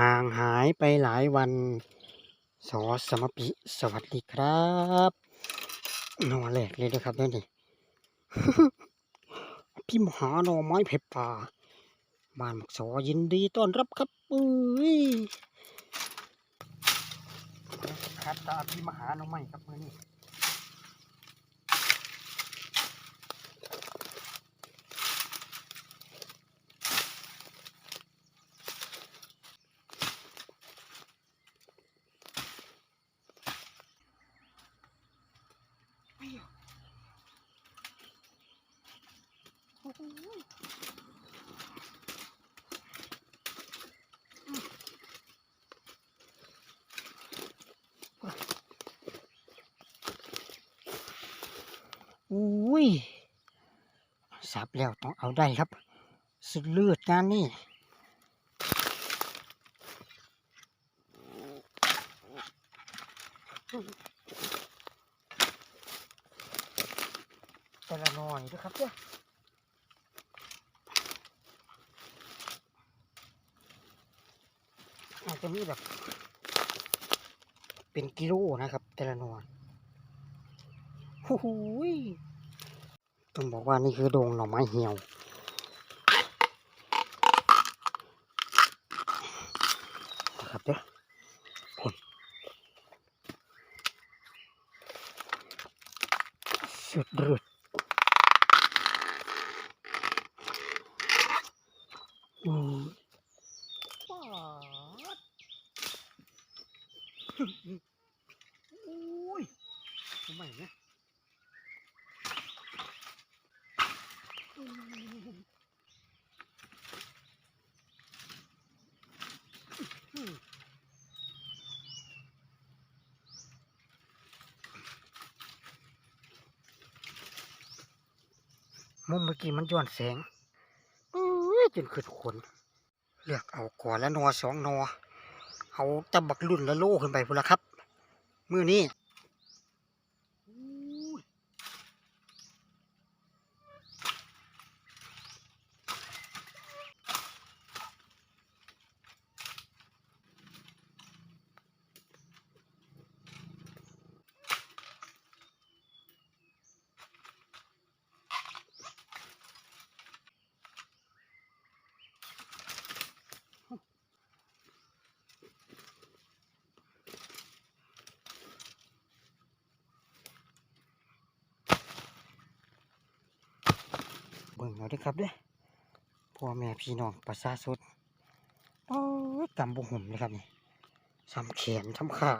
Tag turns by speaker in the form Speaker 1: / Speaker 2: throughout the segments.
Speaker 1: ห่างหายไปหลายวัน สอสมปิสวัสดีครับ นอแรกเลยนะครับเด้อนี่พี่มหาหนอไม้เผ็ดป่า บ้านหมกสอยินดีต้อนรับครับอุ้ยคัดตาพี่มหาหนอไม้ครับเมื่อนี้ อุ้ยสับแล้วต้องเอาได้ครับ สุดเลือดงานนี่แต่ละหน่อยนะครับเนี่ยอาจจะมีแบบ เป็นกิโลนะครับ แต่ละหน่วยโอ้โหยต้องบอกว่านี่คือโดงหน่อไม้เหี่ยว นะครับเด้อผลสุดเดือดอืมป๊าดโอ้ยทำไมเนี่ยอืมอืมมุมเมื่ อกี้มันย้อนแสงเอ้ยจนขึ้นขนเลือกเอาก่อนละนอสองนอ เอาตะบักรุ่นละโลขึ้นไปพุ่นละครับ มือนี้ บิ่งเอาเด้วยครับเด้พ่อแม่พี่น้องประชาชนโอ้ยกำบุหุ่มเลยครับนี่ซ้ำแขนซ้ำขา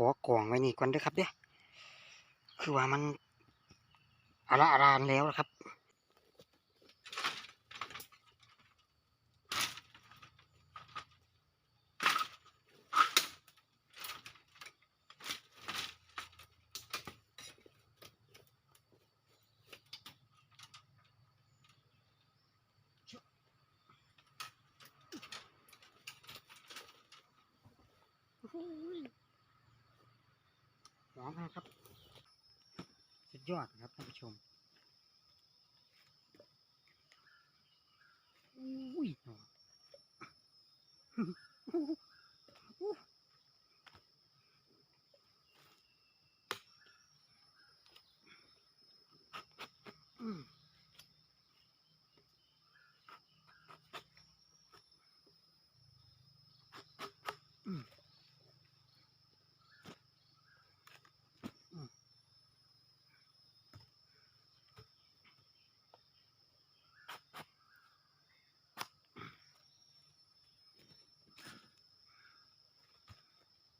Speaker 1: ขอกล่องไว้นี่ก่อนเด้วยครับเด้อคือว่ามันอาระอารานแล้วนะครับ หอมนะครับ สุ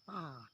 Speaker 1: 啊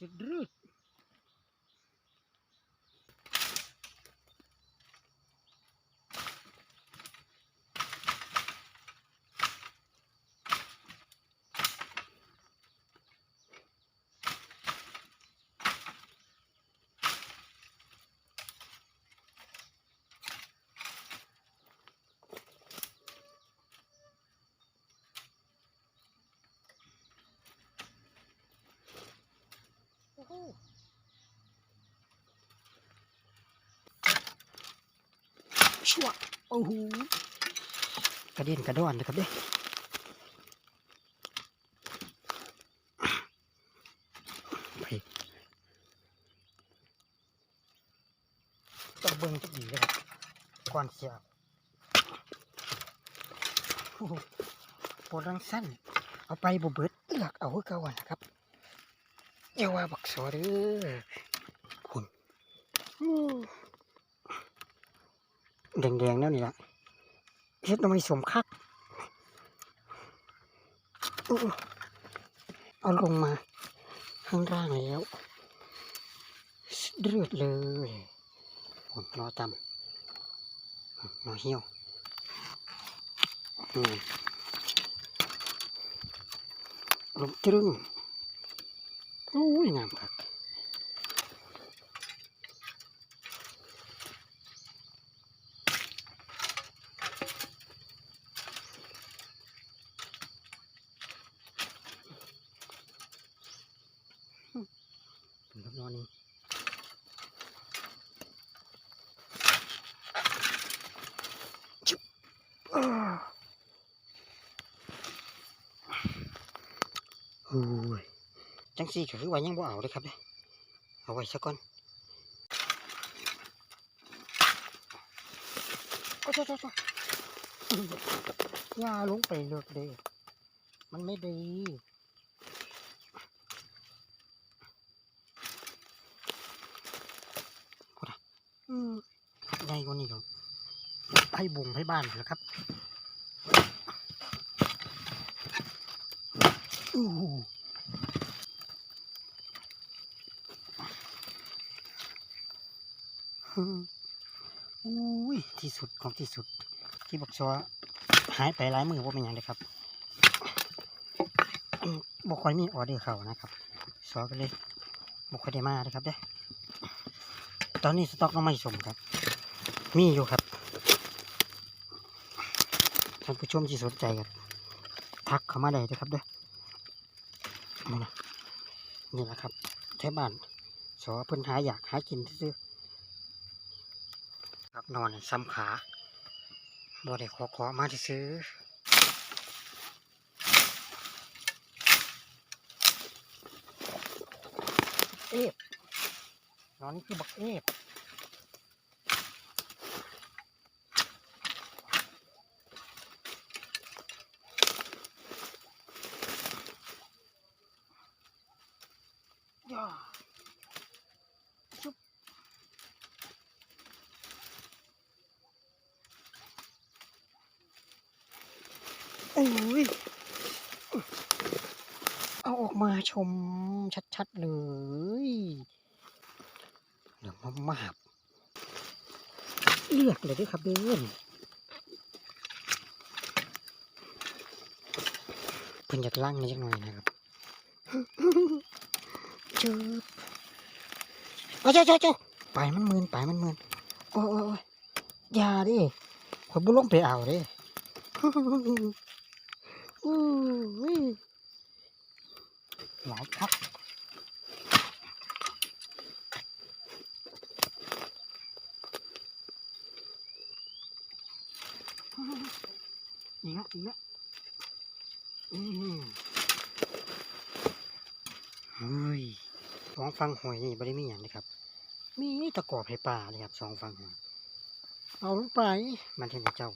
Speaker 1: สุ ชัวโอ้โหกระเด็นกระดอนนะครับเด้ไปต้องเบิ่งจะดีเลยครับก่อนเสียบโอ้โหโปรดังสั้นเอาไปบ่เบิดเลือกเอาคือเก่าอะนะครับอย่าว่าบักสอเด้อคุณ แดงๆแล้วนี่ละเฮ็ดทำไมสมคักเอาลงมาข้างล่างแล้วเลือดเลยผมรอตำรอเหี่ยวลมตรึงโอ้ยงามครับถึงกับนอนนี่จุ๊บอ้าว โอ้ยจังซี่ก็คือว่ายังบ่เอาเลยครับเด้เอาไว้ซะก่อนโอ้โหอย่าลงไปเลือกเด้มันไม่ดีพูดอะอืมใหญ่กว่านี้ก็ให้บุงให้บ้านนะครับ อุ้ยที่สุดของที่สุด ที่บอกชัวหายไปหลายมือว่าเป็นย่างไรครับบอืมบ่ค่อยมีออเดอร์เขานะครับซอก็เลยบ่ค่อยได้มาเลยครับเด้ตอนนี้สต็อกก็ไม่สมครับ มีอยู่ครับท่านผู้ชมที่สนใจครับทักเข้ามาได้เลยครับเด้อ นี่แหละครับแถวบ้านสอเพิ่นหาอยากหากินซื้อครับนอนซ้ำขาบ่ได้ขอขอมาซื้อเอฟนอนนี่คือบักเอฟ อ้ย เอาออกมาชมชัดๆเลยเดี๋ยวมามาบเลือกเลยด้วยครับเดือนเพิ่นอยากล่างนิดหน่อยนะครับจืบเอาเจ้าเจ้าเจ้าไปมันมืนไปมันมืนโอ้ยอย่าดิขอยบุลงไปเอาดิ หลายครับอีกแล้วอีกแล้วอืมเฮ้ยสองฟังหอยนี่ไม่ได้มีอย่างนะครับ มีตะกอบให้ปลาเลยครับสองฟังหอยเอาลงไปมันเห็นเจ้า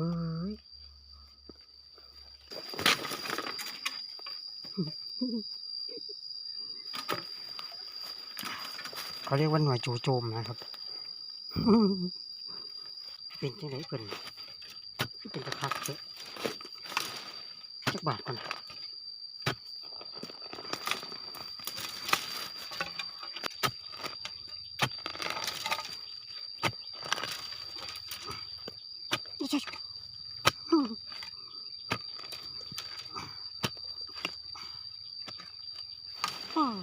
Speaker 1: เฮ้เขาเรียกว่าหน่วยจู่โจมนะครับ เป็นจังไรเป็นเป็นตะคักเถอะจักบาทก่อนอ้าว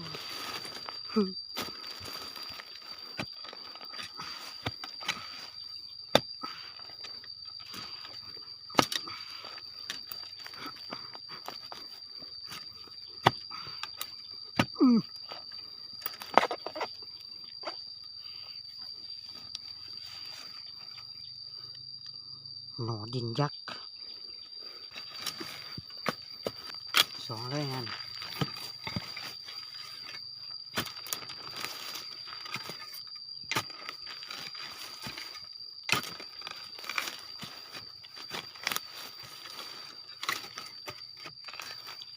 Speaker 1: หนอดินยักษ์สองเลยงั้น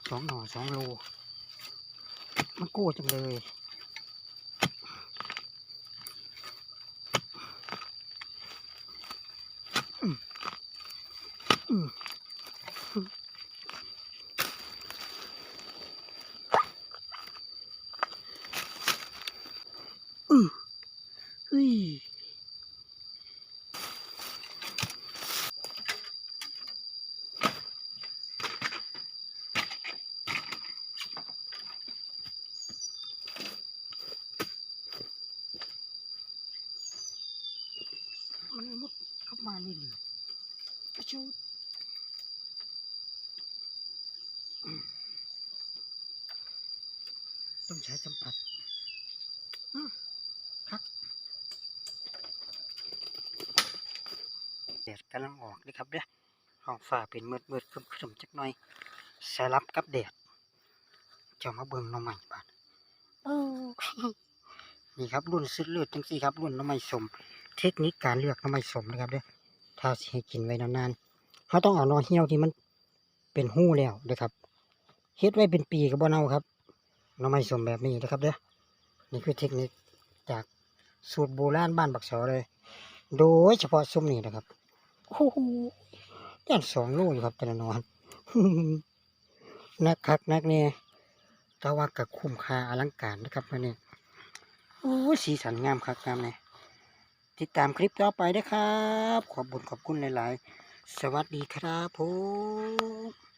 Speaker 1: สองหน่อสองโล มันโก้จังเลย อืมอืมอืมเฮ้ยมันมุดเข้ามาเลยเลยอะชูอืมต้องใช้สัมผัสอืมครับแดดกำลังออกเลยครับเด้อห้องฟ้าเป็นมืดมืดๆครึมๆจักหน่อยสลับกับแดดจะมาเบิ่งหน้องใหม่บาดโอ้นี่ครับรุ่นสุดเลือดจังสี่ครับรุ่นหน้ำไม้สม เทคนิคการเลือกหน้ำไม้สมนะครับเด้อถ้าสิให้กินไว้นานๆเขาต้องเอาหนอเหี่ยวที่มันเป็นหู้แล้วเด้อครับเฮ็ดไว้เป็นปีก็บ่เน่าครับ หน้ำไม้สมแบบนี้นะครับเด้อนี่คือเทคนิคจากสูตรโบราณบ้านบักสอเลย โดยเฉพาะซุ้มนี่นะครับโอ้โหย่านสองโลอยู่ครับแต่ละนอนนักคักนักเนี่ยต่ว่ากับคุ้มค่าอลังการนะครับมื่อนี้โอ้ยสีสันงามคักงามเนี่ยติดตามคลิปต่อไปนะครับ ขอบคุญขอบคุณหลาย ๆ สวัสดีครับผม